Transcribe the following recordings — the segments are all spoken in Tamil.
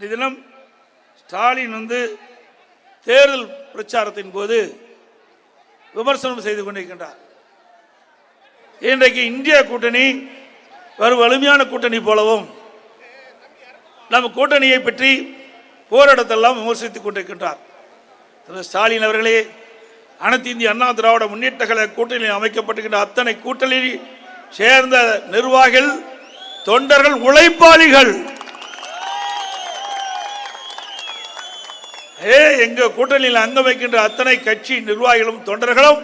தினம் ஸ்டாலின் வந்து தேர்தல் பிரச்சாரத்தின் போது விமர்சனம் செய்து கொண்டிருக்கின்றார். இன்றைக்கு இந்திய கூட்டணி ஒரு வலிமையான கூட்டணி போலவும் நம்ம கூட்டணியை பற்றி போராடத்தெல்லாம் விமர்சித்துக் கொண்டிருக்கின்றார். திரு ஸ்டாலின் அவர்களே அனைத்து இந்திய அண்ணா திராவிட முன்னேற்ற கழக கூட்டணியில் அமைக்கப்பட்டிருக்கின்ற அத்தனை கூட்டணியில் சேர்ந்த நிர்வாகிகள் தொண்டர்கள் உழைப்பாளிகள் ஏ எங்க கூட்டணியில் அங்க வைக்கின்ற அத்தனை கட்சி நிர்வாகிகளும் தொண்டர்களும்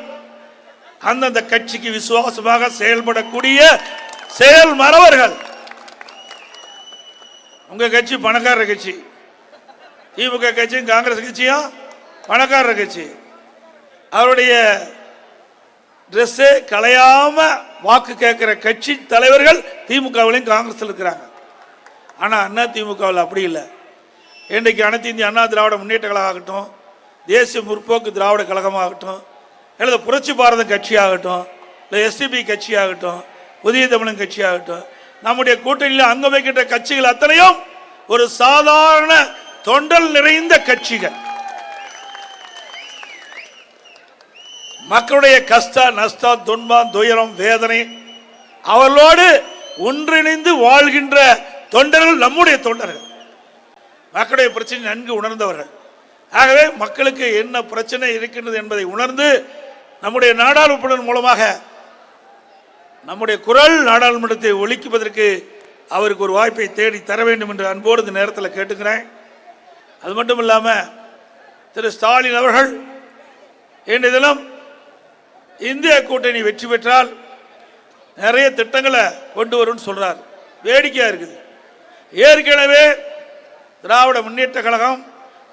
அந்தந்த கட்சிக்கு விசுவாசமாக செயல்படக்கூடிய செயல் மறவர்கள். உங்க கட்சி பணக்கார கட்சி. திமுக கட்சியும் காங்கிரஸ் கட்சியும் பணக்கார கட்சி. அவருடைய ட்ரெஸ்ஸே கலையாம வாக்கு கேட்கிற கட்சி தலைவர்கள் திமுகவிலையும் காங்கிரஸில் இருக்கிறாங்க. ஆனா அண்ணா திமுகவில் அப்படி இல்லை. இன்றைக்கு அனைத்து இந்திய அண்ணா திராவிட முன்னேற்ற கழகம் ஆகட்டும் தேசிய முற்போக்கு திராவிட கழகமாகட்டும் அல்லது புரட்சி பாரத கட்சியாகட்டும் இல்லை எஸ்டிபி கட்சியாகட்டும் புதிய தமிழன் கட்சியாகட்டும் நம்முடைய கூட்டணியில் அங்கம் வைக்கின்ற கட்சிகள் அத்தனையும் ஒரு சாதாரண தொண்டல் நிறைந்த கட்சிகள். மக்களுடைய கஷ்ட நஷ்டம் துன்பம் துயரம் வேதனை அவர்களோடு ஒன்றிணைந்து வாழ்கின்ற தொண்டர்கள் நம்முடைய தொண்டர்கள். மக்களுடைய பிரச்சனை நன்கு உணர்ந்தவர்கள். ஆகவே மக்களுக்கு என்ன பிரச்சனை இருக்கின்றது என்பதை உணர்ந்து நம்முடைய நாடாளுமன்றம் மூலமாக நம்முடைய குரல் நாடாளுமன்றத்தை ஒழிக்குவதற்கு அவருக்கு ஒரு வாய்ப்பை தேடி தர வேண்டும் என்று அன்போடு இந்த நேரத்தில் கேட்டுக்கிறேன். அது மட்டும் இல்லாமல் திரு ஸ்டாலின் அவர்கள் இன்றைய தினம் இந்திய கூட்டணி வெற்றி பெற்றால் நிறைய திட்டங்களை கொண்டு வரும்னு சொல்றார். வேடிக்கையாக இருக்குது. ஏற்கனவே திராவிட முன்னேற்ற கழகம்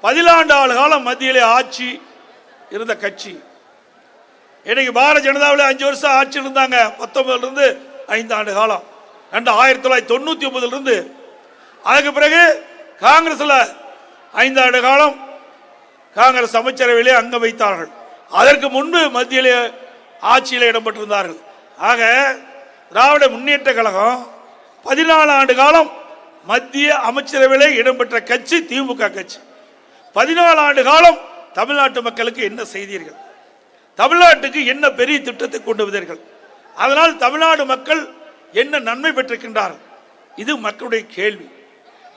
பதினாண்டு ஆண்டு காலம் மத்தியிலே ஆட்சி இருந்த கட்சி. இன்னைக்கு பாரதிய ஜனதாவில் அஞ்சு வருஷம் ஆட்சி இருந்தாங்க. பத்தொன்பதுலேருந்து ஐந்து ஆண்டு காலம். ரெண்டு ஆயிரத்தி தொள்ளாயிரத்தி தொண்ணூற்றி ஒன்பதுலேருந்து அதுக்கு பிறகு காங்கிரஸில் ஐந்து ஆண்டு காலம் காங்கிரஸ் அமைச்சரவையிலே அங்கம் வைத்தார்கள். அதற்கு முன்பு மத்தியிலே ஆட்சியில் இடம்பெற்றிருந்தார்கள். ஆக திராவிட முன்னேற்ற கழகம் பதினாலு ஆண்டு காலம் மத்திய அமைச்சரவையிலே இடம்பெற்ற கட்சி திமுக கட்சி. பதினாலு ஆண்டு காலம் தமிழ்நாட்டு மக்களுக்கு என்ன செய்தீர்கள்? தமிழ்நாட்டுக்கு என்ன பெரிய திட்டத்தை கொண்டு வந்தீர்கள்? அதனால் தமிழ்நாடு மக்கள் என்ன நன்மை பெற்றிருக்கின்றார்கள்? இது மக்களுடைய கேள்வி.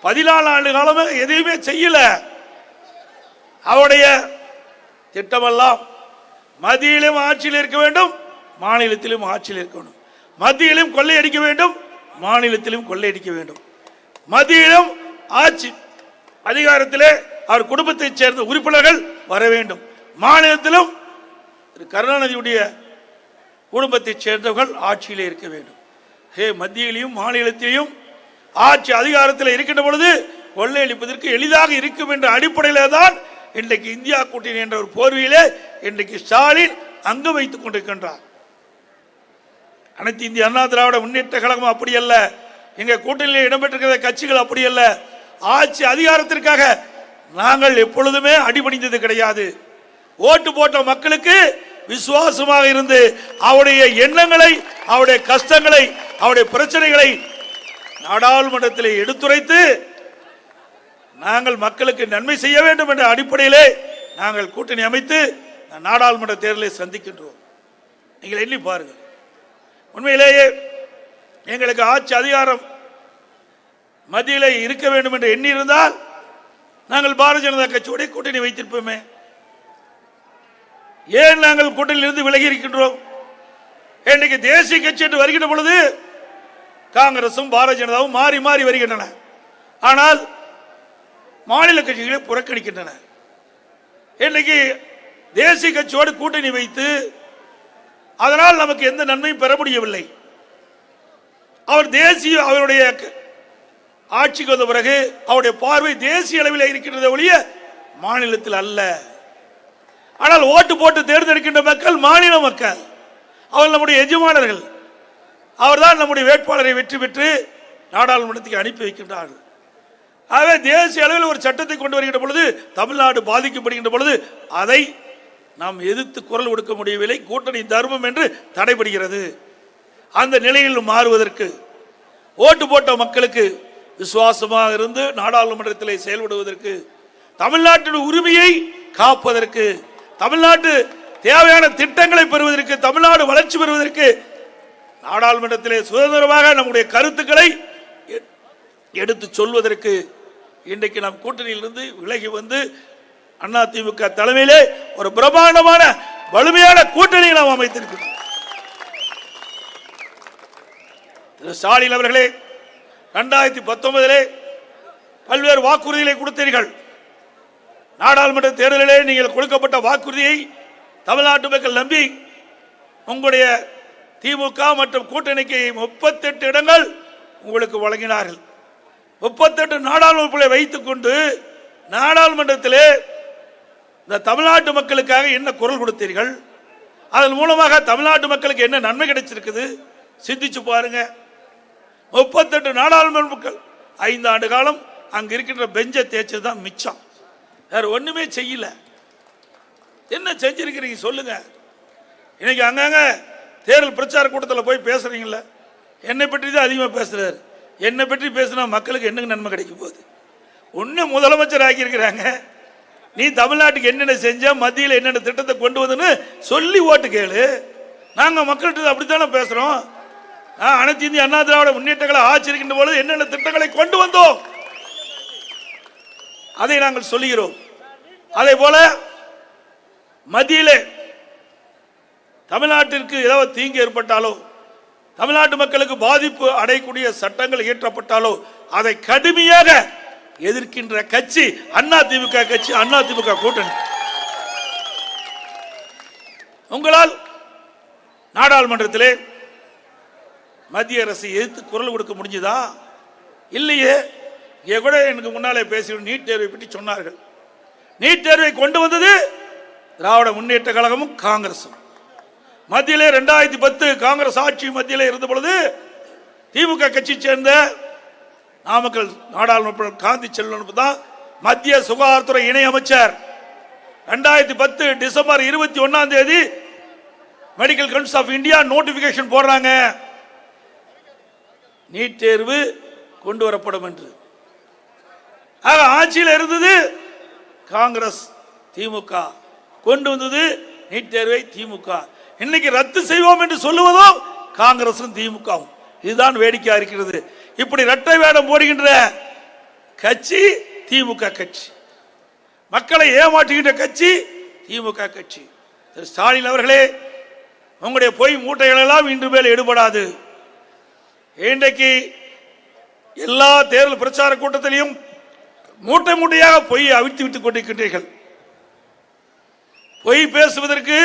பதினாலு ஆண்டு காலமாக எதையுமே செய்யல. அவருடைய திட்டமெல்லாம் மத்தியிலும் ஆட்சியில் இருக்க வேண்டும் மாநிலத்திலும் ஆட்சியில் இருக்க வேண்டும் மத்தியிலும் கொள்ளையடிக்க வேண்டும் மாநிலத்திலும் கொள்ளையடிக்க வேண்டும். மத்தியிலும் ஆட்சி அதிகாரத்திலே அவர் குடும்பத்தைச் சேர்ந்த உறுப்பினர்கள் வர வேண்டும். மாநிலத்திலும் திரு கருணாநிதியுடைய குடும்பத்தைச் சேர்ந்தவர்கள் ஆட்சியிலே இருக்க வேண்டும். ஹே மத்தியிலையும் மாநிலத்திலையும் ஆட்சி அதிகாரத்தில் இருக்கின்ற பொழுது கொள்ளையடிப்பதற்கு எளிதாக இருக்கும் என்ற அடிப்படையில் தான் இன்றைக்கு இந்தியா கூட்டணி என்ற ஒரு போர்வையிலே இன்றைக்கு ஸ்டாலின் அங்கு வைத்துக் கொண்டிருக்கின்றார். அனைத்து இந்திய அண்ணா திராவிட முன்னேற்ற கழகம் அப்படி அல்ல. எங்க கூட்டணியில் இடம்பெற்றிருக்கிற கட்சிகள் அப்படி அல்ல. ஆட்சி அதிகாரத்திற்காக நாங்கள் எப்பொழுதுமே அடிபணிந்தது கிடையாது. ஓட்டு போட்ட மக்களுக்கு விசுவாசமாக இருந்து அவருடைய எண்ணங்களை அவருடைய கஷ்டங்களை அவருடைய பிரச்சனைகளை நாடாளுமன்றத்தில் எடுத்துரைத்து நாங்கள் மக்களுக்கு நன்மை செய்ய வேண்டும் என்ற அடிப்படையிலே நாங்கள் கூட்டணி அமைத்து நாடாளுமன்ற தேர்தலை சந்திக்கின்றோம். நீங்கள் எண்ணி பாருங்கள். உண்மையிலேயே எங்களுக்கு ஆட்சி அதிகாரம் மத்தியில் இருக்க வேண்டும் என்று எண்ணி இருந்தால் நாங்கள் பாரதிய ஜனதா கட்சியோட கூட்டணி வைத்திருப்போமே. ஏன் நாங்கள் கூட்டணியிலிருந்து விலகி இருக்கின்றோம்? இன்னைக்கு தேசிய கட்சி என்று வருகின்ற பொழுது காங்கிரசும் பாரதிய ஜனதாவும் மாறி மாறி வருகின்றன. ஆனால் மாநில கட்சிகளை புறக்கணிக்கின்றன. இன்னைக்கு தேசிய கட்சியோடு கூட்டணி வைத்து அதனால் நமக்கு எந்த நன்மையும் பெற முடியவில்லை. அவர் தேசிய அவருடைய க- ஆட்சிக்கு வந்த பிறகு அவருடைய பார்வை தேசிய அளவில் இருக்கின்றதை ஒழிய மாநிலத்தில் அல்ல. ஆனால் ஓட்டு போட்டு தேர்ந்தெடுக்கின்ற மக்கள் மாநில மக்கள். அவர் நம்முடைய எஜமானர்கள். அவர்தான் நம்முடைய வேட்பாளரை வெற்றி பெற்று நாடாளுமன்றத்துக்கு அனுப்பி வைக்கின்றார்கள். ஆகவே தேசிய அளவில் ஒரு சட்டத்தை கொண்டு வருகின்ற பொழுது தமிழ்நாடு பாதிக்கப்படுகின்ற பொழுது அதை நாம் எதிர்த்து குரல் கொடுக்க முடியவில்லை. கூட்டணி தர்மம் என்று தடைபடுகிறது. அந்த நிலையில் மாறுவதற்கு ஓட்டு போட்ட மக்களுக்கு விசுவாசமாக இருந்து நாடாளுமன்றத்தில் செயல்படுவதற்கு தமிழ்நாட்டின் உரிமையை காப்பதற்கு தமிழ்நாட்டு தேவையான திட்டங்களை பெறுவதற்கு தமிழ்நாடு வளர்ச்சி பெறுவதற்கு நாடாளுமன்றத்திலே சுதந்திரமாக நம்முடைய கருத்துக்களை எடுத்து சொல்வதற்கு இன்றைக்கு நம் கூட்டணியிலிருந்து விலகி வந்து அதிமுக தலைமையிலே ஒரு பிரம்மாண்டமான வலிமையான கூட்டணியை நாம் அமைத்திருக்கிறோம். திரு ஸ்டாலின் அவர்களே ரெண்டாயிரத்தி பத்தொன்பதிலே பல்வேறு வாக்குறுதிகளை கொடுத்தீர்கள். நாடாளுமன்ற தேர்தலிலே நீங்கள் கொடுக்கப்பட்ட வாக்குறுதியை தமிழ்நாட்டு மக்கள் நம்பி உங்களுடைய திமுக மற்றும் கூட்டணிக்கு முப்பத்தெட்டு இடங்கள் உங்களுக்கு வழங்கினார்கள். முப்பத்தெட்டு நாடாளுமன்றங்களை வைத்துக் கொண்டு நாடாளுமன்றத்திலே இந்த தமிழ்நாட்டு மக்களுக்காக என்ன குரல் கொடுத்தீர்கள்? அதன் மூலமாக தமிழ்நாட்டு மக்களுக்கு என்ன நன்மை கிடைச்சிருக்குது? சிந்திச்சு பாருங்கள் முப்பத்தெட்டு நாடாளுமன்ற மக்கள். ஐந்து ஆண்டு காலம் அங்க இருக்கின்ற பெஞ்சை தேய்ச்சது தான் மிச்சம். வேற ஒண்ணுமே செய்யல. என்ன செஞ்சிருக்கிறீங்க சொல்லுங்க. இன்னைக்கு அங்கங்க தேர்தல் பிரச்சார கூட்டத்தில் போய் பேசுறீங்கல்ல. என்னை பற்றி தான் அதிகமாக பேசுறாரு. என்னை பற்றி பேசினா மக்களுக்கு என்னங்க நன்மை கிடைக்க போகுது? ஒன்று முதலமைச்சர் ஆக்கியிருக்கிறாங்க. நீ தமிழ்நாட்டுக்கு என்னென்ன செஞ்ச மத்தியில் என்னென்ன திட்டத்தை கொண்டு வந்துன்னு சொல்லி ஓட்டு கேளு. நாங்கள் மக்கள்கிட்ட அப்படித்தானே பேசுகிறோம் அனைத்து இந்திய அண்ணா திராவிட முன்னேற்றங்களை ஆச்சரிக்கின்ற பொழுது என்னென்ன திட்டங்களை கொண்டு வந்தோம்? அதை நாங்கள் சொல்லுகிறோம். அதே போல மத்தியிலே தமிழ்நாட்டிற்கு ஏதாவது தீங்கு ஏற்பட்டாலோ தமிழ்நாட்டு மக்களுக்கு பாதிப்பு அடையக்கூடிய சட்டங்கள் இயற்றப்பட்டாலோ அதை கடுமையாக எதிர்க்கின்ற கட்சி அண்ணா திமுக கட்சி அண்ணா திமுக கூட்டணி. உங்களால் நாடாளுமன்றத்திலே மத்திய அரசு எதிர்த்து குரல் கொடுக்க முடிஞ்சுதா? இல்லையே. இங்கே கூட எனக்கு முன்னாலே பேசி நீட் தேர்வை பற்றி சொன்னார்கள். நீட் தேர்வை கொண்டு வந்தது திராவிட முன்னேற்ற கழகமும் காங்கிரசும். மத்தியிலே ரெண்டாயிரத்தி பத்து காங்கிரஸ் ஆட்சி மத்தியில் இருந்த பொழுது திமுக கட்சி சேர்ந்த நாமக்கல் நாடாளுமன்ற காந்தி செல்வன் தான் மத்திய சுகாதாரத்துறை இணை அமைச்சர். ரெண்டாயிரத்தி பத்து டிசம்பர் இருபத்தி ஒன்னாம் தேதி medical council of India notification போடுறாங்க. நீட் தேர்வு கொண்டு வரப்படும் என்று. ஆக ஆட்சியில் இருந்தது காங்கிரஸ் திமுக. கொண்டு வந்தது நீட் தேர்வை திமுக. இன்னைக்கு ரத்து செய்வோம் என்று சொல்லுவதும் காங்கிரசும் திமுகவும். இதுதான் வேடிக்கையா இருக்கிறது. இப்படி இரட்டை வேடம் போடுகின்ற கட்சி திமுக கட்சி. மக்களை ஏமாற்றுகின்ற கட்சி திமுக கட்சி. திரு ஸ்டாலின் அவர்களே உங்களுடைய பொய் மூட்டைகள் எல்லாம் இன்று மேல் எடுபடாது. இன்றைக்கு எல்லா தேர்தல் பிரச்சார கூட்டத்திலையும் மூட்டை மூட்டையாக பொய் அவிழ்த்து விட்டுக் கொண்டிருக்கின்றீர்கள். பொய் பேசுவதற்கு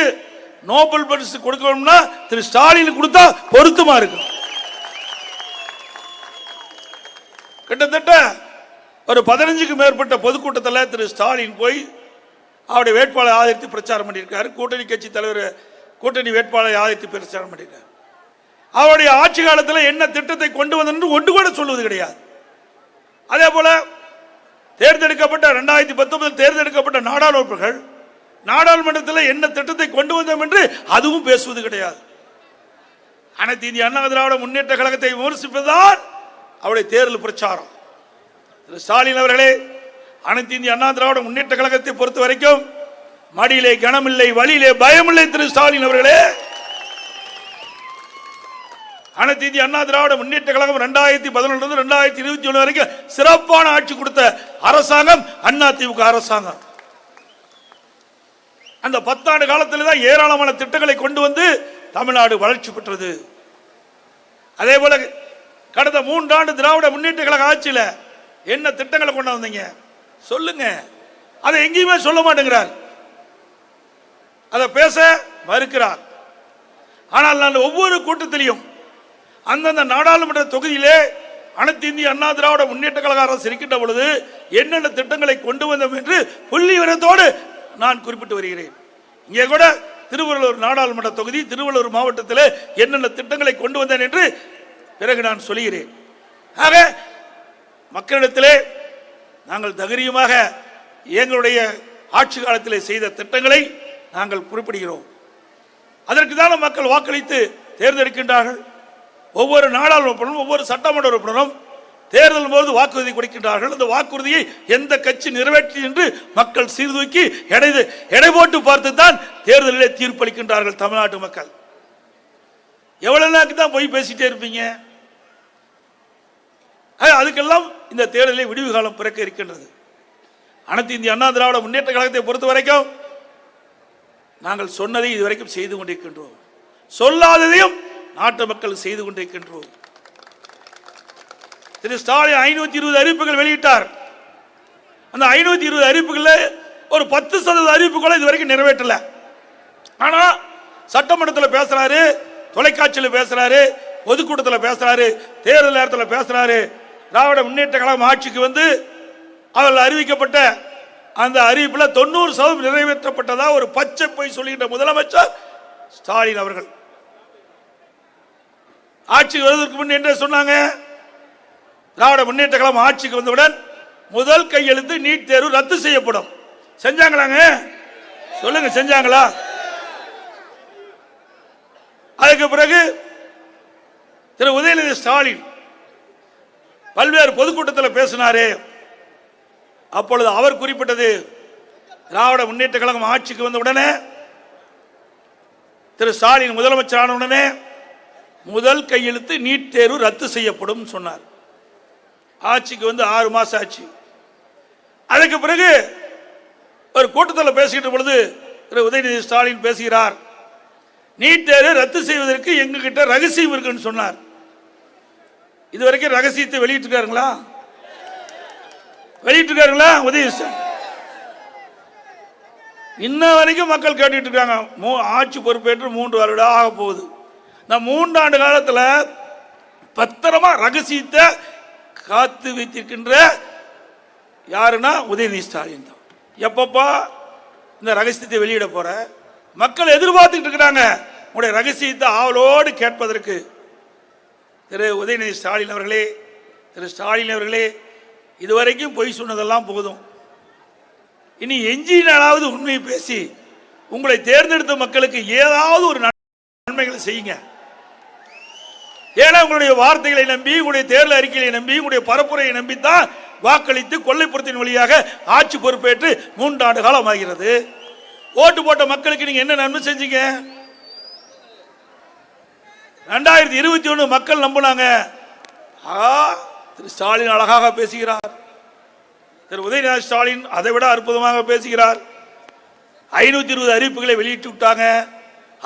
நோபல் பரிசு கொடுக்கணும்னா திரு ஸ்டாலின் கொடுத்தா பொருத்தமா இருக்கும். கிட்டத்தட்ட ஒரு பதினஞ்சுக்கு மேற்பட்ட பொதுக்கூட்டத்தில் திரு ஸ்டாலின் போய் அவருடைய வேட்பாளரை ஆதரித்து பிரச்சாரம் பண்ணியிருக்காரு. கூட்டணி கட்சி தலைவர் கூட்டணி வேட்பாளரை ஆதரித்து பிரச்சாரம் பண்ணியிருக்காரு. அவருடைய ஆட்சி காலத்தில் என்ன திட்டத்தை கொண்டு வந்தது ஒன்று கூட சொல்வது கிடையாது. அதே போல தேர்ந்தெடுக்கப்பட்ட ரெண்டாயிரத்தி பத்தொன்பதில் தேர்ந்தெடுக்கப்பட்ட நாடாளுமன்றங்கள் நாடாளுமன்றத்தில் என்ன திட்டத்தை கொண்டு வந்தோம் என்று அதுவும் பேசுவது கிடையாது. அனைத்து இந்திய அண்ணா திராவிட முன்னேற்ற கழகத்தை விமர்சிப்பதுதான் அவருடைய தேர்தல் பிரச்சாரம். திரு ஸ்டாலின் அவர்களே அனைத்து இந்திய அண்ணா திராவிட முன்னேற்ற கழகத்தை பொறுத்த வரைக்கும் மடியிலே கனமில்லை வழியிலே பயமில்லை திரு ஸ்டாலின் அவர்களே. அனைத்து இந்திய அண்ணா திராவிட முன்னேற்ற கழகம் ரெண்டாயிரத்தி பதினொன்று ரெண்டாயிரத்தி இருபத்தி ஒன்று வரைக்கும் சிறப்பான ஆட்சி கொடுத்த அரசாங்கம் அண்ணா திமுக அரசாங்கம். அந்த பத்தாண்டு காலத்தில் தான் ஏராளமான திட்டங்களை கொண்டு வந்து தமிழ்நாடு வளர்ச்சி பெற்றது. அதே போல கடந்த மூன்றாண்டு திராவிட முன்னேற்ற கழக ஆட்சியில் என்ன திட்டங்களை கொண்டு வந்தீங்க? சொல்லுங்க. அதை எங்கேயுமே சொல்ல மாட்டேங்கிறார். அதை பேச மறுக்கிறார். ஆனால் நான் ஒவ்வொரு கூட்டத்திலையும் அந்தந்த நாடாளுமன்ற தொகுதியிலே அனைத்து இந்திய அண்ணா திராவிட முன்னேற்ற கழக அரசு இருக்கின்ற பொழுது என்னென்ன திட்டங்களை கொண்டு வந்தோம் என்று புள்ளி விவரத்தோடு நான் குறிப்பிட்டு வருகிறேன். இங்கே கூட திருவள்ளூர் நாடாளுமன்ற தொகுதி திருவள்ளூர் மாவட்டத்தில் என்னென்ன திட்டங்களை கொண்டு வந்தேன் என்று பிறகு நான் சொல்கிறேன். ஆக மக்களிடத்திலே நாங்கள் தகரியமாக எங்களுடைய ஆட்சி காலத்திலே செய்த திட்டங்களை நாங்கள் குறிப்பிடுகிறோம். அதற்கு தான் மக்கள் வாக்களித்து தேர்ந்தெடுக்கின்றார்கள். ஒவ்வொரு நாடாளுமன்ற ஒவ்வொரு சட்டமன்ற உறுப்பினரும் தேர்தல் போது வாக்குறுதி கொடுக்கின்றார்கள். அந்த வாக்குறுதியை எந்த கட்சி நிறைவேற்றி என்று மக்கள் சீர்தூக்கி எடை எடை போட்டு பார்த்து தான் தேர்தலிலே தீர்ப்பளிக்கின்றார்கள் தமிழ்நாட்டு மக்கள். எவ்வளவு நாளுக்கு தான் போய் பேசிட்டே இருப்பீங்க? அதுக்கெல்லாம் இந்த தேர்தலில் விடிவு காலம் பிறக்க இருக்கின்றது. அனைத்து இந்திய அண்ணா திராவிட முன்னேற்ற கழகத்தை பொறுத்த வரைக்கும் நாங்கள் சொன்னதை இதுவரைக்கும் செய்து கொண்டிருக்கின்றோம். சொல்லாததையும் நாட்டு மக்கள் செய்து கொண்டிருக்கின்றோம். திரு ஸ்டாலின் ஐநூத்தி இருபது அறிவிப்புகள் வெளியிட்டார். அந்த ஐநூத்தி இருபது அறிவிப்புகளில் ஒரு பத்து சதவீத அறிவிப்புகளை இதுவரைக்கும் நிறைவேற்றல. ஆனா சட்டமன்றத்தில் பேசுறாரு தொலைக்காட்சியில் பேசுறாரு பொதுக்கூட்டத்தில் பேசுறாரு தேர்தல் நேரத்தில் பேசுறாரு. திராவிட முன்னேற்ற கழகம் ஆட்சிக்கு வந்து அதில் அறிவிக்கப்பட்ட அந்த அறிவிப்பில் தொண்ணூறு சதவீதம் நிறைவேற்றப்பட்டதா ஒரு பச்சை போய் சொல்லுகின்ற முதலமைச்சர் ஸ்டாலின் அவர்கள். ஆட்சிக்கு வருவதற்கு முன் என்ன சொன்னாங்க. திராவிட முன்னேற்ற கழகம் ஆட்சிக்கு வந்தவுடன் முதல் கையெழுத்து நீட் தேர்வு ரத்து செய்யப்படும். செஞ்சாங்களாங்க? சொல்லுங்க செஞ்சாங்களா? அதுக்கு பிறகு திரு உதயநிதி ஸ்டாலின் பல்வேறு பொதுக்கூட்டத்தில் பேசினாரே. அப்பொழுது அவர் குறிப்பிட்டது திராவிட முன்னேற்ற கழகம் ஆட்சிக்கு வந்த உடனே திரு ஸ்டாலின் முதலமைச்சரான உடனே முதல் கையெழுத்து நீட் தேர்வு ரத்து செய்யப்படும் சொன்னார். ஆட்சிக்கு வந்து ஆறு மாசம் ஆச்சு. அதுக்கு பிறகு ஒரு கூட்டத்தில் பேசிக்கிட்ட பொழுது திரு உதயநிதி ஸ்டாலின் பேசுகிறார். நீட் தேர்வு ரத்து செய்வதற்கு எங்ககிட்ட ரகசியம் இருக்குன்னு சொன்னார். இதுவரைக்கும் ரகசியத்தை வெளியிட்டிருக்காருங்களா? வெளியிட்டிருக்காருங்களா உதயநிதி ஸ்டாலின்? இன்ன வரைக்கும் மக்கள் கேட்டுட்டு இருக்காங்க. ஆட்சி பொறுப்பேற்று மூன்று வருடம் ஆக போகுது. இந்த மூன்றாண்டு காலத்தில் பத்திரமா ரகசியத்தை காத்து வைத்திருக்கின்ற யாருன்னா உதயநிதி ஸ்டாலின் தான். எப்பப்பா இந்த ரகசியத்தை வெளியிட போற? மக்கள் எதிர்பார்த்துட்டு இருக்கிறாங்க. உங்களுடைய ரகசியத்தை ஆவலோடு கேட்பதற்கு. திரு உதயநிதி ஸ்டாலின் அவர்களே திரு ஸ்டாலின் அவர்களே இதுவரைக்கும் பொய் சொன்னதெல்லாம் போதும். இனி எஞ்சினாலாவது உண்மையை பேசி உங்களை தேர்ந்தெடுத்த மக்களுக்கு ஏதாவது ஒரு நன்மைகளை செய்யுங்க. ஏன்னா உங்களுடைய வார்த்தைகளை நம்பி உங்களுடைய தேர்தல் அறிக்கையை நம்பி உங்களுடைய பரப்புரையை நம்பி தான் வாக்களித்து கொள்ளைப்புறத்தின் வழியாக ஆட்சி பொறுப்பேற்று மூன்றாண்டு காலம் ஆகிறது. ஓட்டு போட்ட மக்களுக்கு நீங்க என்ன நன்மை செஞ்சீங்க? ரெண்டாயிரத்தி இருபத்தி ஒன்று மக்கள் நம்பினாங்க. ஆ திரு ஸ்டாலின் அழகாக பேசுகிறார். திரு உதயநிதி ஸ்டாலின் அதை விட அற்புதமாக பேசுகிறார். ஐநூத்தி இருபது அறிவிப்புகளை வெளியிட்டு விட்டாங்க.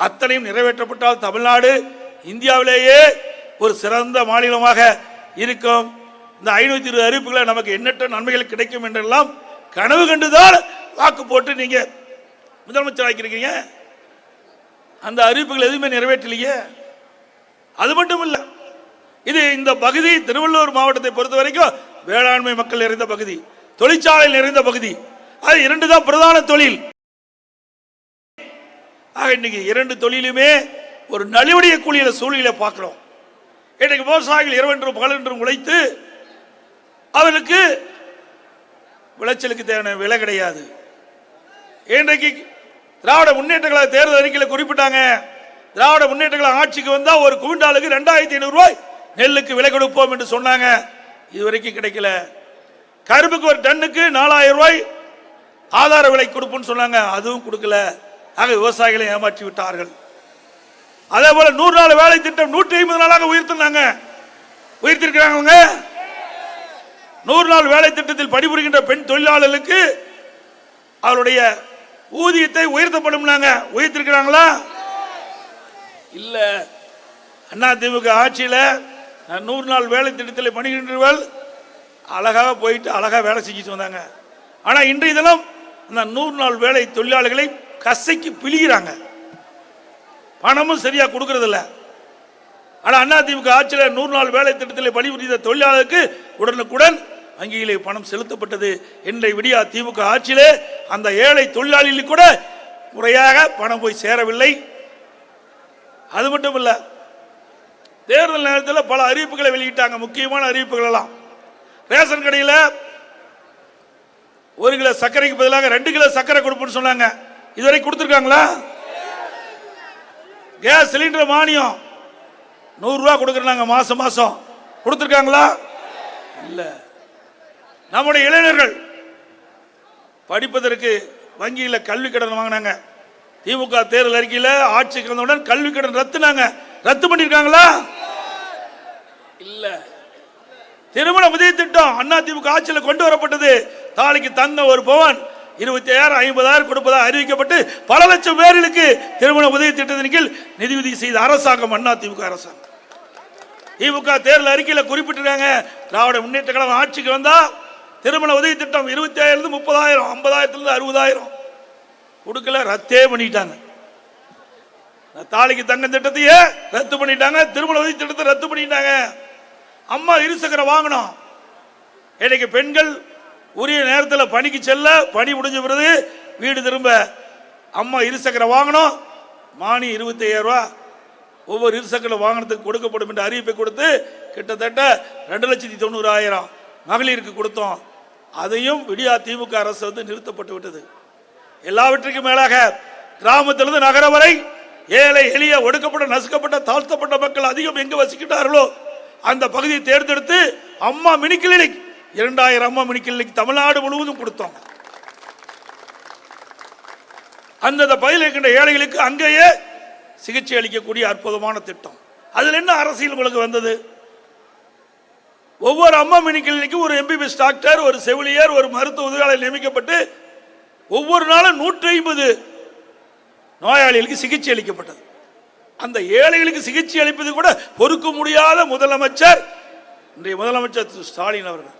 அத்தனையும் நிறைவேற்றப்பட்டால் தமிழ்நாடு இந்தியாவிலேயே ஒரு சிறந்த மாநிலமாக இருக்கும். இந்த ஐநூத்தி இருபது அறிவிப்புகளை நமக்கு எண்ணற்ற நன்மைகள் கிடைக்கும் என்றெல்லாம் கனவு கண்டுதான் வாக்கு போட்டு நீங்க முதலமைச்சர் ஆக்கியிருக்கீங்க. அந்த அறிவிப்புகள் எதுவுமே நிறைவேற்றலையே. அது மட்டும் இல்ல இது இந்த பகுதி திருவள்ளூர் மாவட்டத்தை பொறுத்த வரைக்கும் வேளாண்மை மக்கள் நிறைந்த பகுதி தொழிற்சாலை நிறைந்த பகுதி. அது இரண்டு தான் பிரதான தொழில். ஆக இன்னைக்கு இரண்டு தொழிலுமே ஒரு நலிவுடைய கூலியில சூழ்நிலை பார்க்கிறோம். இன்றைக்கு விவசாயிகள் இரவென்றும் பகலென்றும் உழைத்து அவர்களுக்கு விளைச்சலுக்கு தேவையான விலை கிடையாது. இன்றைக்கு திராவிட முன்னேற்ற கழக தேர்தல் அறிக்கையில் குறிப்பிட்டாங்க. திராவிட முன்னேற்ற கழக ஆட்சிக்கு வந்தால் ஒரு குவிண்டாலுக்கு ரெண்டாயிரத்தி ஐநூறு ரூபாய் நெல்லுக்கு விலை கொடுப்போம் என்று சொன்னாங்க. இதுவரைக்கும் கிடைக்கல. கரும்புக்கு ஒரு டன்னுக்கு நாலாயிரம் ரூபாய் ஆதார விலை கொடுப்போம்னு சொன்னாங்க. அதுவும் கொடுக்கல. ஆக விவசாயிகளை ஏமாற்றி விட்டார்கள். அதே போல நூறு நாள் வேலை திட்டம் நூற்றி ஐம்பது நாளாக உயர்த்தினாங்க உயர்த்திருக்கிறாங்க அவங்க நூறு நாள் வேலை திட்டத்தில் பணிபுரிகின்ற பெண் தொழிலாளர்களுக்கு அவருடைய ஊதியத்தை உயர்த்தப்படும் உயர்த்திருக்கிறாங்களா? இல்ல. அண்ணா திமுக ஆட்சியில் நூறு நாள் வேலை திட்டத்தில் பணிகின்றவர்கள் அழகாக போயிட்டு அழகாக வேலை செஞ்சுட்டு வந்தாங்க. ஆனால் இன்றைய தினம் அந்த நூறு நாள் வேலை தொழிலாளர்களை கசைக்கு பிழிகிறாங்க. பணமும் சரியா கொடுக்கறது ஆனால் ஆனா அண்ணா திமுக ஆட்சியில் நூறு நாள் வேலை திட்டத்தில் பணிபுரிந்த தொழிலாளருக்கு உடனுக்குடன் வங்கியிலே பணம் செலுத்தப்பட்டது. இன்றை விடியா திமுக ஆட்சியிலே அந்த ஏழை தொழிலாளிகளுக்கு கூட முறையாக பணம் போய் சேரவில்லை. அது மட்டும் இல்ல தேர்தல் நேரத்தில் பல அறிவிப்புகளை வெளியிட்டாங்க. முக்கியமான அறிவிப்புகள் எல்லாம் ரேஷன் கடையில் ஒரு கிலோ சர்க்கரைக்கு பதிலாக ரெண்டு கிலோ சர்க்கரை கொடுப்போம்னு சொன்னாங்க. இதுவரை கொடுத்துருக்காங்களா? கேஸ் சிலிண்டர் மானியம். நூறுரூவா கொடுக்குறாங்க மாசம் மாசம். கொடுத்துருக்காங்களா? இல்லை. நம்முடைய இளைஞர்கள் படிப்பதற்கு வங்கியில் கல்வி கடன் வாங்கினாங்க. திமுக தேர்தல் அறிக்கையில் ஆட்சிக்கு வந்தவுடன் கல்வி கடன் ரத்துனாங்க ரத்து பண்ணியிருக்காங்களா இல்லை. திருமண உதவி திட்டம் அண்ணா திமுக ஆட்சியில் கொண்டு வரப்பட்டது. தாலிக்கு தங்க ஒரு பவன். இருபத்தி ஐயாயிரம் ஐம்பதாயிரம் கொடுப்பதாக அறிவிக்கப்பட்டு பல லட்சம் பேர்களுக்கு திருமண உதவி திட்டத்தின் கீழ் நிதியுதவி செய்த அரசாங்கம் அண்ணா திமுக அரசாங்கம். திமுக தேர்தல் அறிக்கையில் குறிப்பிட்டிருக்காங்க. திராவிட முன்னேற்ற கழகம் ஆட்சிக்கு வந்தால் திருமண உதவி திட்டம் இருபத்தி ஆயிரம் முப்பதாயிரம் ஐம்பதாயிரத்துலேருந்து அறுபதாயிரம். கொடுக்கல ரத்தே பண்ணிட்டாங்க. தாலிக்கு தங்க திட்டத்தையே ரத்து பண்ணிட்டாங்க. திருமண உதவி திட்டத்தை ரத்து பண்ணிட்டாங்க. அம்மா இருசக்கர வாங்கணும் இன்னைக்கு பெண்கள் உரிய நேரத்தில் பணிக்கு செல்ல பணி முடிஞ்ச பிறகு வீடு திரும்ப அம்மா இருசக்கர வாங்கணும். மானி இருபத்தி ரூபா ஒவ்வொரு இருசக்கர வாகனத்துக்கு கொடுக்கப்படும் என்ற அறிவிப்பை கொடுத்து கிட்டத்தட்ட ரெண்டு லட்சத்தி தொண்ணூறாயிரம் மகளிருக்கு கொடுத்தோம். அதையும் விடியா திமுக அரசு வந்து நிறுத்தப்பட்டு விட்டது. எல்லாவற்றுக்கும் மேலாக கிராமத்திலிருந்து நகரம் வரை ஏழை எளிய ஒடுக்கப்பட்ட நசுக்கப்பட்ட தாழ்த்தப்பட்ட மக்கள் அதிகம் எங்கு வசிக்கின்றார்களோ அந்த பகுதியை தேர்ந்தெடுத்து அம்மா மினி கிளினிக் இரண்டாயிரம் அம்மா மினி தமிழ்நாடு முழுவதும் கொடுத்தோம். அந்தந்த பகுதியில் இருக்கின்ற ஏழைகளுக்கு அங்கேயே சிகிச்சை அளிக்கக்கூடிய அற்புதமான திட்டம். அதில் என்ன அரசியல் உங்களுக்கு வந்தது? ஒவ்வொரு அம்மா மினி ஒரு எம்பிபிஎஸ் டாக்டர் ஒரு செவிலியர் ஒரு மருத்துவ உதவியாளர் நியமிக்கப்பட்டு ஒவ்வொரு நாளும் நூற்றி ஐம்பது நோயாளிகளுக்கு சிகிச்சை அளிக்கப்பட்டது. அந்த ஏழைகளுக்கு சிகிச்சை அளிப்பது கூட பொறுக்க முடியாத முதலமைச்சர் இன்றைய முதலமைச்சர் திரு ஸ்டாலின் அவர்கள்.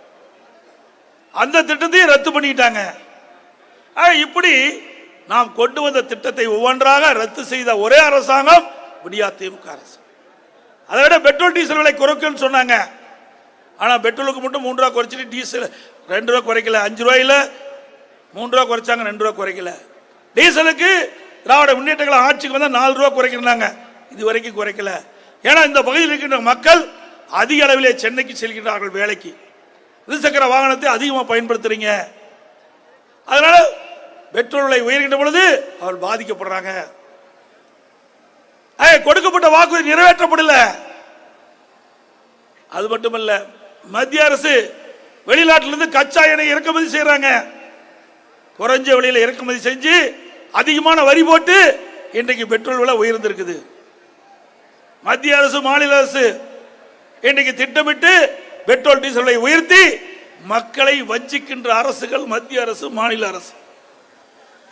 அந்த திட்டத்தையும் ரத்து பண்ணிட்டாங்க. இப்படி நாம் கொண்டு வந்த திட்டத்தை ஒவ்வொன்றாக ரத்து செய்த ஒரே அரசாங்கம் விடியா திமுக அரசு. அதை விட பெட்ரோல் டீசல் விலை குறைக்கும்னு சொன்னாங்க. ஆனால் பெட்ரோலுக்கு மட்டும் மூன்று ரூபா குறைச்சிட்டு டீசல் ரெண்டு ரூபா குறைக்கல அஞ்சு ரூபாயில மூன்று ரூபா குறைச்சாங்க ரெண்டு ரூபா குறைக்கல. டீசலுக்கு திராவிட முன்னேற்றங்கள் ஆட்சிக்கு வந்தால் நாலு ரூபா குறைக்கிறாங்க. இது வரைக்கும் குறைக்கல. ஏன்னா இந்த பகுதியில் இருக்கின்ற மக்கள் அதிக அளவிலே சென்னைக்கு செல்கின்றார்கள் வேலைக்கு. இருசக்கர வாகனத்தை அதிகமாக பயன்படுத்துறீங்க. அதனால பெட்ரோல் விலை உயர்கின்ற பொழுது அவர்கள் பாதிக்கப்படுறாங்க. கொடுக்கப்பட்ட வாக்குறுதி நிறைவேற்றப்படல. அது மட்டுமல்ல மத்திய அரசு வெளிநாட்டிலிருந்து கச்சா எண்ணெய் இறக்குமதி செய்யறாங்க குறைஞ்ச விலையில இறக்குமதி செஞ்சு அதிகமான வரி போட்டு இன்றைக்கு பெட்ரோல் விலை உயர்ந்திருக்குது. மத்திய அரசு மாநில அரசு இன்றைக்கு திட்டமிட்டு பெட்ரோல் டீசல் விலை உயர்த்தி மக்களை வஞ்சிக்கின்ற அரசுகள் மத்திய அரசு மாநில அரசு.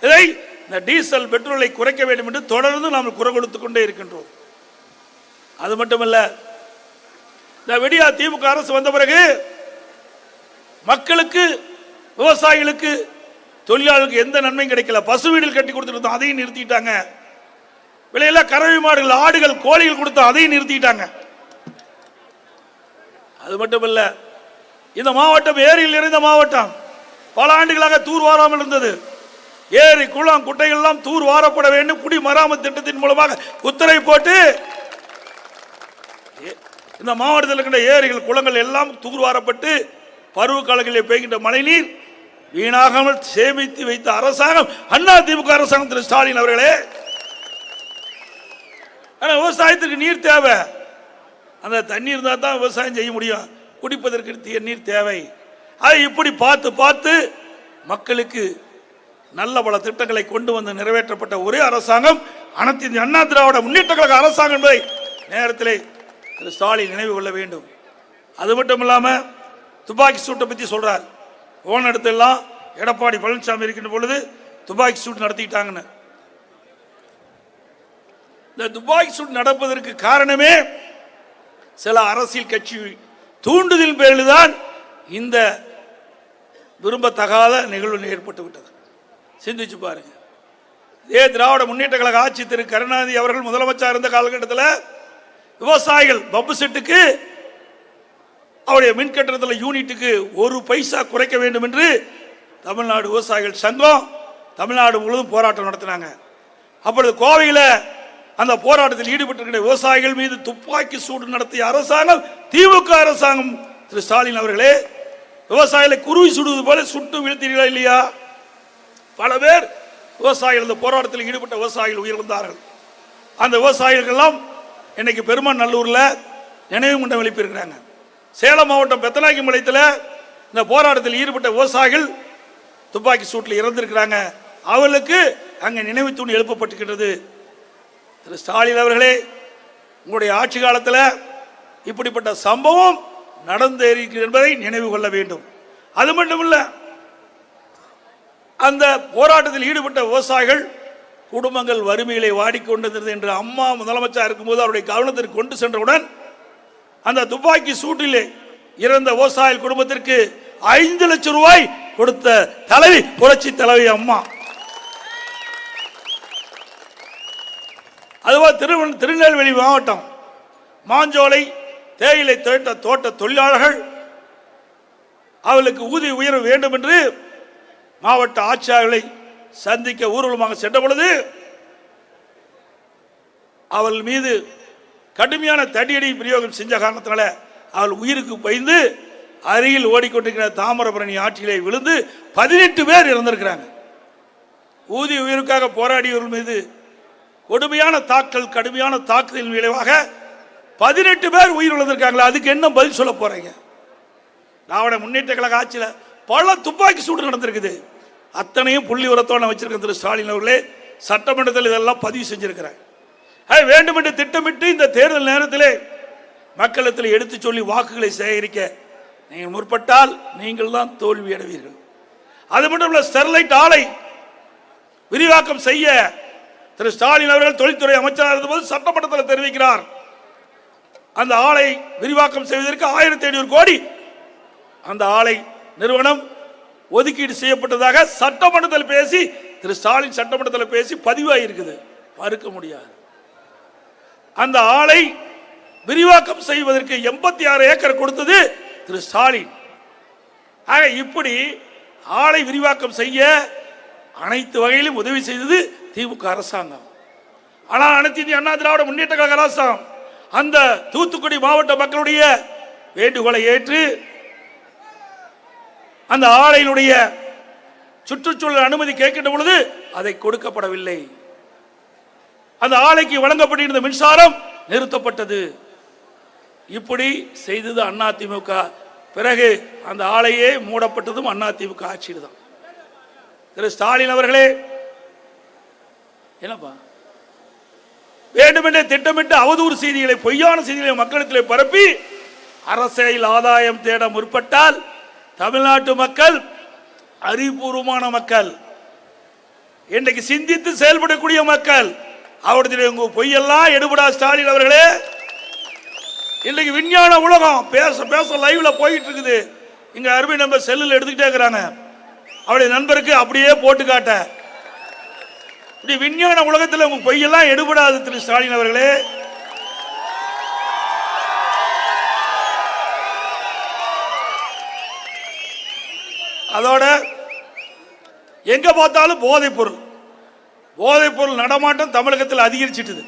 இதை இந்த டீசல் பெட்ரோலை குறைக்க வேண்டும் என்று தொடர்ந்து நாம் குரல் கொடுத்துக் கொண்டே இருக்கின்றோம். அது மட்டுமல்ல இந்த விடியா திமுக அரசு வந்த பிறகு மக்களுக்கு விவசாயிகளுக்கு தொழிலாளர்களுக்கு எந்த நன்மையும் கிடைக்கல. பசு வீடுகள் கட்டி கொடுத்துருந்தோம் அதையும் நிறுத்திட்டாங்க. விலையெல்லாம் கறவை மாடுகள் ஆடுகள் கோழிகள் கொடுத்தோம் அதையும் நிறுத்திட்டாங்க. அது மட்டும் இல்லை இந்த மாவட்டம் ஏரியில் இருந்த மாவட்டம் பல ஆண்டுகளாக தூர் வாராமல் இருந்தது. ஏரி குளம் குட்டைகள்லாம் தூர் வாரப்பட வேண்டும். குடி மராமத்து திட்டத்தின் மூலமாக உத்தரவு போட்டு ஏ- இந்த மாவட்டத்தில் இருக்கின்ற ஏரிகள் குளங்கள் எல்லாம் தூர் வாரப்பட்டு பருவ காலங்களில் பெய்கின்ற மழைநீர் வீணாகாமல் சேமித்து வைத்த அரசாங்கம் அண்ணா திமுக அரசாங்கம் திரு ஸ்டாலின் அவர்களே. விவசாயத்திற்கு நீர் தேவை. அந்த தண்ணி இருந்தால் தான் விவசாயம் செய்ய முடியும். குடிப்பதற்கு தண்ணீர் தேவை. அதை இப்படி பார்த்து பார்த்து மக்களுக்கு நல்ல பல திட்டங்களை கொண்டு வந்து நிறைவேற்றப்பட்ட ஒரே அரசாங்கம் அனைத்து இந்திய அண்ணா திராவிட முன்னேற்ற கழக அரசாங்கம் என்பதை நேரத்திலே திரு ஸ்டாலின் நினைவு கொள்ள வேண்டும். அது மட்டும் இல்லாமல் துப்பாக்கி சூட்டை பற்றி சொல்கிறார் ஓன் இடத்தெல்லாம் எடப்பாடி பழனிசாமி இருக்கின்ற பொழுது துப்பாக்கி சூட் நடத்திட்டாங்கன்னு இந்த துப்பாக்கி சூட் நடப்பதற்கு காரணமே சில அரசியல் கட்சி தூண்டுதல் பேரில் தான் இந்த விரும்பத்தகாத நிகழ்வு ஏற்பட்டு விட்டது சிந்திச்சு பாருங்க. இதே திராவிட முன்னேற்ற கழக ஆட்சி திரு கருணாநிதி அவர்கள் முதலமைச்சர் இருந்த காலகட்டத்தில் விவசாயிகள் பம்பு செட்டுக்கு அவருடைய மின் கட்டணத்தில் யூனிட்டுக்கு ஒரு பைசா குறைக்க வேண்டும் என்று தமிழ்நாடு விவசாயிகள் சங்கம் தமிழ்நாடு முழுவதும் போராட்டம் நடத்தினாங்க. அப்பொழுது கோவையில் அந்த போராட்டத்தில் ஈடுபட்டிருக்கிற விவசாயிகள் மீது துப்பாக்கி சூடு நடத்திய அரசாங்கம் திமுக அரசாங்கம். திரு ஸ்டாலின் அவர்களே விவசாயிகளை குருவி சுடுவது போல சுட்டு வீழ்த்தீர்களா இல்லையா? பல பேர் விவசாயிகள் இந்த போராட்டத்தில் ஈடுபட்ட விவசாயிகள் உயிர்ந்தார்கள் அந்த விவசாயிகள் இன்னைக்கு பெருமான் நல்லூரில் நினைவு மண்டம் எழுப்பியிருக்கிறாங்க. சேலம் மாவட்டம் பெத்தநாயக்கி மலையத்தில் இந்த போராட்டத்தில் ஈடுபட்ட விவசாயிகள் துப்பாக்கி சூட்டில் இறந்திருக்கிறாங்க. அவர்களுக்கு அங்கே நினைவு தூண் எழுப்பப்பட்டிருக்கிறது திரு ஸ்டாலின் அவர்களே உங்களுடைய ஆட்சி காலத்தில் இப்படிப்பட்ட சம்பவம் நடந்தேறியிருக்கிறது என்பதை நினைவு கொள்ள வேண்டும். அது மட்டுமில்லை அந்த போராட்டத்தில் ஈடுபட்ட விவசாயிகள் குடும்பங்கள் வறுமையிலே வாடிக்கொண்டிருந்தது என்று அம்மா முதலமைச்சர் இருக்கும்போது அவருடைய கவனத்திற்கு கொண்டு சென்றவுடன் அந்த துப்பாக்கி சூட்டிலே இறந்த விவசாய குடும்பத்திற்கு ஐந்து லட்சம் ரூபாய் கொடுத்த தலைவி புரட்சி தலைவி அம்மா. அதுபோல் திரு திருநெல்வேலி மாவட்டம். மாஞ்சோலை தேயிலை தோட்ட தோட்ட தொழிலாளர்கள் அவர்களுக்கு ஊதிய உயர்வு வேண்டும் என்று மாவட்ட ஆட்சியாளர்களை சந்திக்க ஊர்வலமாக சென்ற பொழுது அவள் மீது கடுமையான தடியடி பிரயோகம் செஞ்ச காரணத்தினால அவள் உயிருக்கு பயந்து அருகில் ஓடிக்கொண்டிருக்கிற தாமிரபரணி ஆட்சியிலே விழுந்து பதினெட்டு பேர் இறந்திருக்கிறாங்க. ஊதிய உயிருக்காக போராடியவர்கள் மீது கொடுமையான தாக்கல் கடுமையான தாக்குதலின் விளைவாக பதினெட்டு பேர் உயிர் இழந்திருக்காங்களா அதுக்கு என்ன பதில் சொல்ல போறீங்க? திராவிட முன்னேற்ற கழக ஆட்சியில் பல துப்பாக்கி சூடு நடந்திருக்குது. அத்தனையும் புள்ளி உரத்தோட வச்சிருக்க திரு ஸ்டாலின் அவர்களே சட்டமன்றத்தில் இதெல்லாம் பதிவு செஞ்சிருக்கிறாங்க அது வேண்டுமென்று திட்டமிட்டு இந்த தேர்தல் நேரத்திலே மக்களிடத்தில் எடுத்து சொல்லி வாக்குகளை சேகரிக்க நீங்கள் முற்பட்டால் நீங்கள் தான் தோல்வி அடைவீர்கள் அது மட்டும் இல்ல ஸ்டெர்லைட் ஆலை விரிவாக்கம் செய்ய திரு ஸ்டாலின் அவர்கள் தொழில்துறை அமைச்சராக இருந்தபோது சட்டமன்றத்தில் தெரிவிக்கிறார். அந்த ஆலை விரிவாக்கம் செய்வதற்கு ஆயிரத்தி ஐநூறு கோடி. அந்த ஆலை நிறுவனம் ஒதுக்கீடு செய்யப்பட்டதாக சட்டமன்றத்தில் பேசி திரு ஸ்டாலின் சட்டமன்றத்தில் பேசி பதிவாகியிருக்குது மறுக்க முடியாது. அந்த ஆலை விரிவாக்கம் செய்வதற்கு எண்பத்தி ஆறு ஏக்கர் கொடுத்தது திரு ஸ்டாலின். ஆக இப்படி ஆலை விரிவாக்கம் செய்ய அனைத்து வகையிலும் உதவி செய்தது திமுக அரசாங்கம். ஆனால் அனைத்து இந்திய அண்ணா திராவிட முன்னேற்ற கழக அரசாங்கம் அந்த தூத்துக்குடி மாவட்ட மக்களுடைய வேண்டுகோளை ஏற்று அந்த ஆலையினுடைய சுற்றுச்சூழல் அனுமதி கேட்கின்ற பொழுது அதை கொடுக்கப்படவில்லை. அந்த ஆலைக்கு வழங்கப்பட்டிருந்த மின்சாரம் நிறுத்தப்பட்டது. இப்படி செய்தது அதிமுக பிறகு அந்த ஆலையே மூடப்பட்டதும் அதிமுக ஆட்சியில் தான் திரு ஸ்டாலின் அவர்களே என்னப்பா? வேண்டுமென்றே திட்டமிட்டு அவதூறு செய்திகளை பொய்யான செய்திகளை மக்களிடத்திலே பரப்பி அரசியல் ஆதாயம் தேட முற்பட்டால் தமிழ்நாட்டு மக்கள் அறிவுபூர்வமான மக்கள் இன்றைக்கு சிந்தித்து செயல்படக்கூடிய மக்கள் அவருடைய உங்க பொய்யெல்லாம் எடுபடா ஸ்டாலின் அவர்களே. இன்றைக்கு விஞ்ஞான உலகம் பேச பேச லைவ்ல போயிட்டு இருக்குது இங்க அருமை நம்ம செல்லில் எடுத்துக்கிட்டே இருக்கிறாங்க அவருடைய நண்பருக்கு அப்படியே போட்டு காட்ட. இப்படி விஞ்ஞான உலகத்தில் உங்க பொய்யெல்லாம் எடுபடாது திரு ஸ்டாலின் அவர்களே. அதோட எங்க பார்த்தாலும் போதைப் பொருள். போதைப் பொருள் நடமாட்டம் தமிழகத்தில் அதிகரிச்சிட்டுது.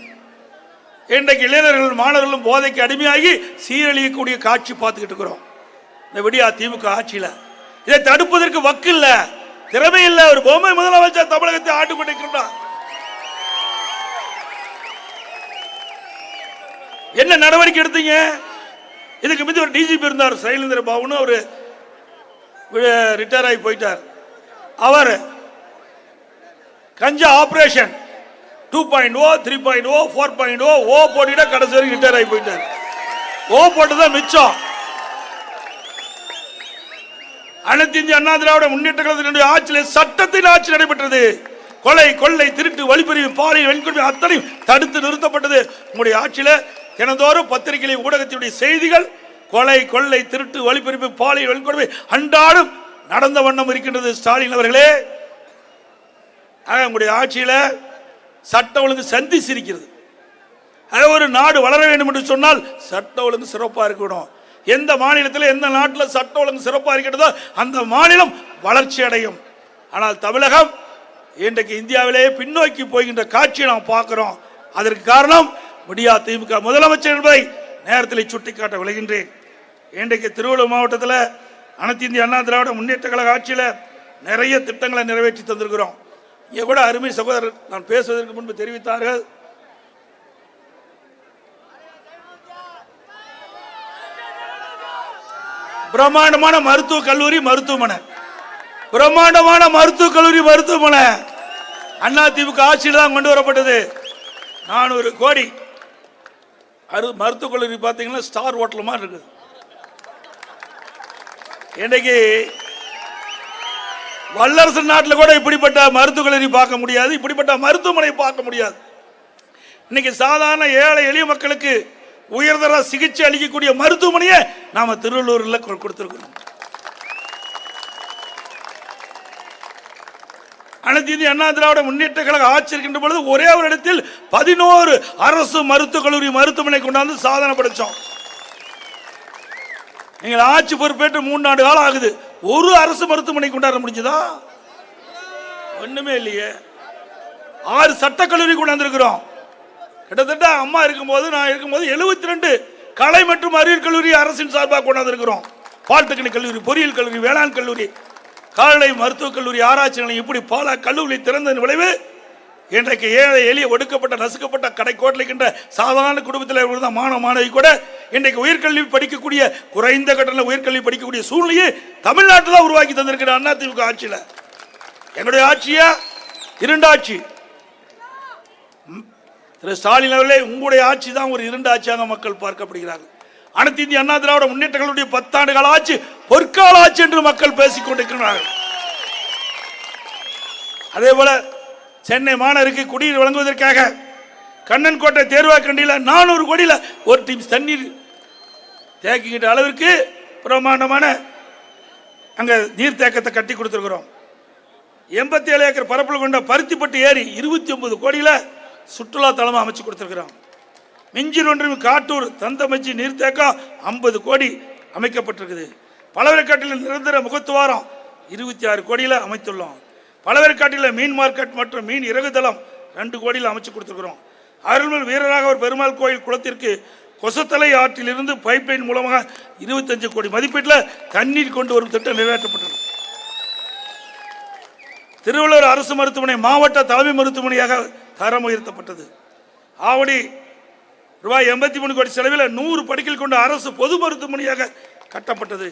இன்றைக்கு இளைஞர்கள் மாணவர்களும் போதைக்கு அடிமையாகி சீரழியக்கூடிய காட்சி பார்த்துக்கிட்டு இருக்கிறோம். இந்த விடியா திமுக ஆட்சியில். இதை தடுப்பதற்கு வக்கு இல்லை திறமை இல்லை. ஒரு பொம்மை முதலமைச்சர் தமிழகத்தை ஆட்டு கொண்டிருக்கின்றார். என்ன நடவடிக்கை எடுத்தீங்க? இதுக்கு முந்தி ஒரு டிஜிபி இருந்தார் சைலேந்திர பாபுன்னு அவர் ரிட்டையர் ஆகி போயிட்டார். அவர் கஞ்சா operation two point O three point O four point O O போட்டுட்டு கடைசி வரைக்கும் ரிட்டையர் ஆகி போயிட்டார். ஓ போட்டு தான் மிச்சம். அனைத்து இந்திய அண்ணா திராவிட முன்னேற்ற கழகத்தினுடைய ஆட்சியில் சட்டத்தின் ஆட்சி நடைபெற்றது. கொலை கொள்ளை திருட்டு வழிப்பறிவு பாலியல் வெண்கொடுமை அத்தனையும் தடுத்து நிறுத்தப்பட்டது. உங்களுடைய ஆட்சியில் தினந்தோறும் பத்திரிகைகளின் ஊடகத்தினுடைய செய்திகள் கொலை கொள்ளை திருட்டு வழிப்பறிவு பாலியல் வன்கொடுமை அன்றாடம் நடந்த வண்ணம் இருக்கின்றது. ஸ்டாலின் அவர்களே உங்களுடைய ஆட்சியில் சட்ட ஒழுங்கு சந்தி சிரிக்கிறது அது ஒரு நாடு வளர வேண்டும் என்று சொன்னால் சட்ட ஒழுங்கு சிறப்பாக இருக்கணும். எந்த மாநிலத்தில் எந்த நாட்டில் சட்ட ஒழுங்கு சிறப்பாக இருக்கிறதோ அந்த மாநிலம் வளர்ச்சி அடையும். ஆனால் தமிழகம் இன்றைக்கு இந்தியாவிலேயே பின்னோக்கி போகின்ற காட்சியை நாம் பார்க்குறோம். அதற்கு காரணம் முடியா திமுக முதலமைச்சர் என்பதை நேரத்தில் சுட்டிக்காட்ட விளைகின்றேன் இன்றைக்கு திருவள்ளூர் மாவட்டத்தில் அனைத்து இந்திய அண்ணா திராவிட முன்னேற்ற கழக ஆட்சியில் நிறைய திட்டங்களை நிறைவேற்றி தந்திருக்கிறோம். இங்கே கூட அருமை சகோதரர் நான் பேசுவதற்கு முன்பு தெரிவித்தார்கள். பிரம்மாண்டமான மருத்துவ கல்லூரி மருத்துவமனை. பிரம்மாண்டமான மருத்துவ கல்லூரி மருத்துவமனை அண்ணா திமுக ஆட்சியில் தான் கொண்டு வரப்பட்டது. நானூறு கோடி அரு மருத்துவக் கல்லூரி பார்த்தீங்கன்னா ஸ்டார் ஹோட்டல் மாதிரி இருக்குது. இன்னைக்கு வல்லரசு நாட்டில் கூட இப்படிப்பட்ட மருத்துவக் கல்லூரி பார்க்க முடியாது இப்படிப்பட்ட மருத்துவமனை பார்க்க முடியாது. இன்னைக்கு சாதாரண ஏழை எளிய மக்களுக்கு உயர்தர சிகிச்சை அளிக்கக்கூடிய மருத்துவமனையை நாம திருவள்ளூரில் கொ- அனைத்து இந்திய அண்ணா திராவிட முன்னேற்ற கழக ஆட்சி இருக்கின்ற பொழுது ஒரே ஒரு இடத்தில் பதினோரு அரசு மருத்துவக் கல்லூரி மருத்துவமனை கொண்டாந்து சாதனை படைச்சோம். எங்கள் ஆட்சி பொறுப்பேற்று மூணு ஆண்டு காலம் ஆகுது. ஒரு அரசு மருத்துவமனை கொண்டாட முடிஞ்சதா? ஒண்ணுமே இல்லையே. ஆறு சட்டக்கல்லூரி கொண்டாந்துருக்கிறோம். கிட்டத்தட்ட அம்மா இருக்கும்போது நான் இருக்கும்போது எழுபத்தி ரெண்டு கலை மற்றும் அறிவியல் கல்லூரி அரசின் சார்பாக கொண்டாந்துருக்கிறோம். பாலிடெக்னிக் கல்லூரி பொறியியல் கல்லூரி வேளாண் கல்லூரி. கால்நடை மருத்துவக் கல்லூரி ஆராய்ச்சி நிலையம் இப்படி பல கல்லூரி திறந்ததன் விளைவு? இன்றைக்கு ஏழை எளிய ஒடுக்கப்பட்ட நசுக்கப்பட்ட கடை கோட்டலைக்கின்ற சாதாரண குடும்பத்தில் இருந்த மாணவ மாணவி கூட இன்றைக்கு உயர்கல்வி படிக்கக்கூடிய குறைந்த கட்டண உயர்கல்வி படிக்கக்கூடிய சூழ்நிலையை தமிழ்நாட்டில் தான் உருவாக்கி தந்திருக்கிற அண்ணா திமுக ஆட்சியில். எங்களுடைய ஆட்சியா? இருண்டாட்சி திரு ஸ்டாலின் அவர்களே உங்களுடைய ஆட்சி தான் ஒரு இருண்டாட்சியாக மக்கள் பார்க்கப்படுகிறார்கள். அனைத்து இந்திய அண்ணா திராவிட முன்னேற்றங்களுடைய பத்தாண்டுகள் ஆச்சு ஆட்சி பொற்கால ஆட்சி என்று மக்கள் பேசிக் கொண்டிருக்கிறார்கள். அதே போல சென்னை மாநகருக்கு குடிநீர் வழங்குவதற்காக கண்ணன் கோட்டை தேர்வாக்கண்டியில் நானூறு கோடியில் ஒரு டீம் தண்ணீர் தேக்கிக்கிட்ட அளவிற்கு பிரமாண்டமான அங்கே நீர்த்தேக்கத்தை கட்டி கொடுத்துருக்குறோம். எண்பத்தி ஏழு ஏக்கர் பரப்பில் கொண்ட பருத்திப்பட்டு ஏரி இருபத்தி ஒன்பது கோடியில் சுற்றுலா தலமாக அமைச்சு கொடுத்துருக்குறோம். மிஞ்சில் ஒன்றும் காட்டூர் தந்தமச்சி நீர்த்தேக்கம் ஐம்பது கோடி அமைக்கப்பட்டிருக்குது. பலவரைக்காட்டில் நிரந்தர முகத்துவாரம் இருபத்தி ஆறு கோடியில் அமைத்துள்ளோம். பலவரைக்காட்டில் மீன் மார்க்கெட் மற்றும் மீன் இறகுதளம் ரெண்டு கோடியில் அமைச்சு கொடுத்துருக்குறோம். அருள்மில் வீரராகவர் பெருமாள் கோயில் குளத்திற்கு கொசத்தலை ஆற்றிலிருந்து பைப்லைன் மூலமாக இருபத்தஞ்சு கோடி மதிப்பீட்டில் தண்ணீர் கொண்டு வரும் திட்டம் நிறைவேற்றப்பட்டது. திருவள்ளூர் அரசு மருத்துவமனை மாவட்ட தலைமை மருத்துவமனையாக தரம் உயர்த்தப்பட்டது. ஆவடி ரூபாய் எண்பத்தி மூணு கோடி செலவில் நூறு படுக்கைகள் கொண்ட அரசு பொது மருத்துவமனையாக கட்டப்பட்டது.